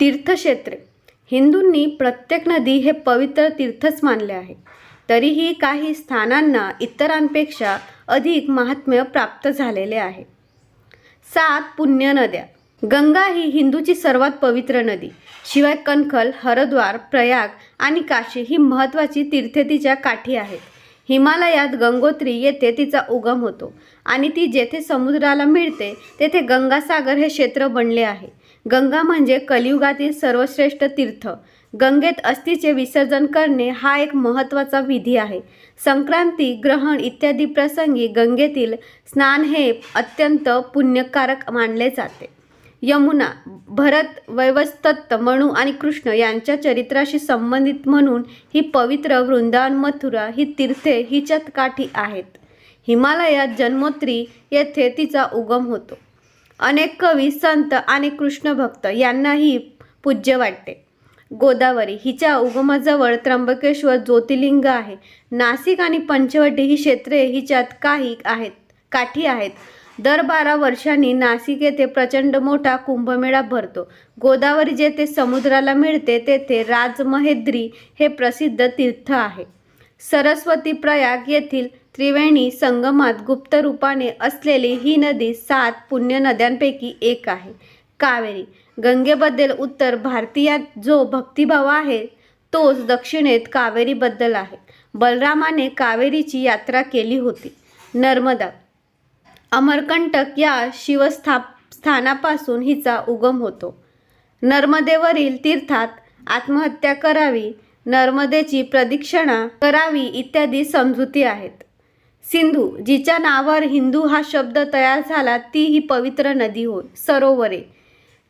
तीर्थक्षेत्रे. हिंदूंनी प्रत्येक नदी हे पवित्र तीर्थच मानले आहे. तरीही काही स्थानांना इतरांपेक्षा अधिक महात्म्य प्राप्त झालेले आहे. सात पुण्य नद्या. गंगा ही हिंदूची सर्वात पवित्र नदी. शिवाय कणखल हरद्वार प्रयाग आणि काशी ही महत्त्वाची तीर्थे तिच्या काठी आहेत. हिमालयात गंगोत्री येथे तिचा उगम होतो आणि ती जेथे समुद्राला मिळते तेथे गंगासागर हे क्षेत्र बनले आहे. गंगा म्हणजे कलियुगातील सर्वश्रेष्ठ तीर्थ. गंगेत अस्थीचे विसर्जन करणे हा एक महत्त्वाचा विधी आहे. संक्रांती ग्रहण इत्यादी प्रसंगी गंगेतील स्नान हे अत्यंत पुण्यकारक मानले जाते. यमुना भरत वैवस्तत्त मणू आणि कृष्ण यांच्या चरित्राशी संबंधित म्हणून ही पवित्र वृंदावन मथुरा ही तीर्थे हिच्यात काठी आहेत. हिमालयात जन्मोत्री येथे तिचा उगम होतो. अनेक कवी संत आणि कृष्णभक्त यांनाही पूज्य वाटते. गोदावरी हिच्या उगमाजवळ त्र्यंबकेश्वर ज्योतिर्लिंग आहे. नाशिक आणि पंचवटी ही क्षेत्रे हिच्यात काही आहेत काठी आहेत. दर बारा वर्षांनी नाशिक येथे प्रचंड मोठा कुंभमेळा भरतो. गोदावरी जेथे समुद्राला मिळते तेथे राजमहेद्री हे प्रसिद्ध तीर्थ आहे. सरस्वती प्रयाग येथील त्रिवेणी संगमात गुप्त रूपाने असलेली ही नदी सात पुण्य नद्यांपैकी एक आहे. कावेरी गंगेबद्दल उत्तर भारतीयात जो भक्तिभाव आहे तोच दक्षिणेत कावेरीबद्दल आहे. बलरामाने कावेरीची यात्रा केली होती. नर्मदा अमरकंटक या शिवस्थाप स्थानापासून हिचा उगम होतो. नर्मदेवरील तीर्थात आत्महत्या करावी नर्मदेची प्रदक्षिणा करावी इत्यादी समजुती आहेत. सिंधू जिच्या नावावर हिंदू हा शब्द तयार झाला ती ही पवित्र नदी होय सरोवरे.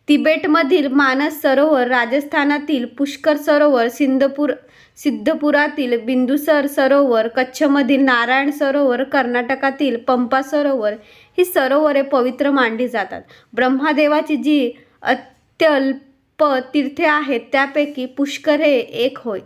तिबेटमधील मानस सरोवर राजस्थानातील पुष्कर सरोवर सिंधपूर सिद्धपुरातील बिंदुसर सरोवर कच्छमधील नारायण सरोवर कर्नाटकातील पंपा सरोवर ही सरोवरे पवित्र मानली जातात. ब्रह्मादेवाची जी अत्यल्प तीर्थे आहेत त्यापैकी पुष्कर हे एक होय.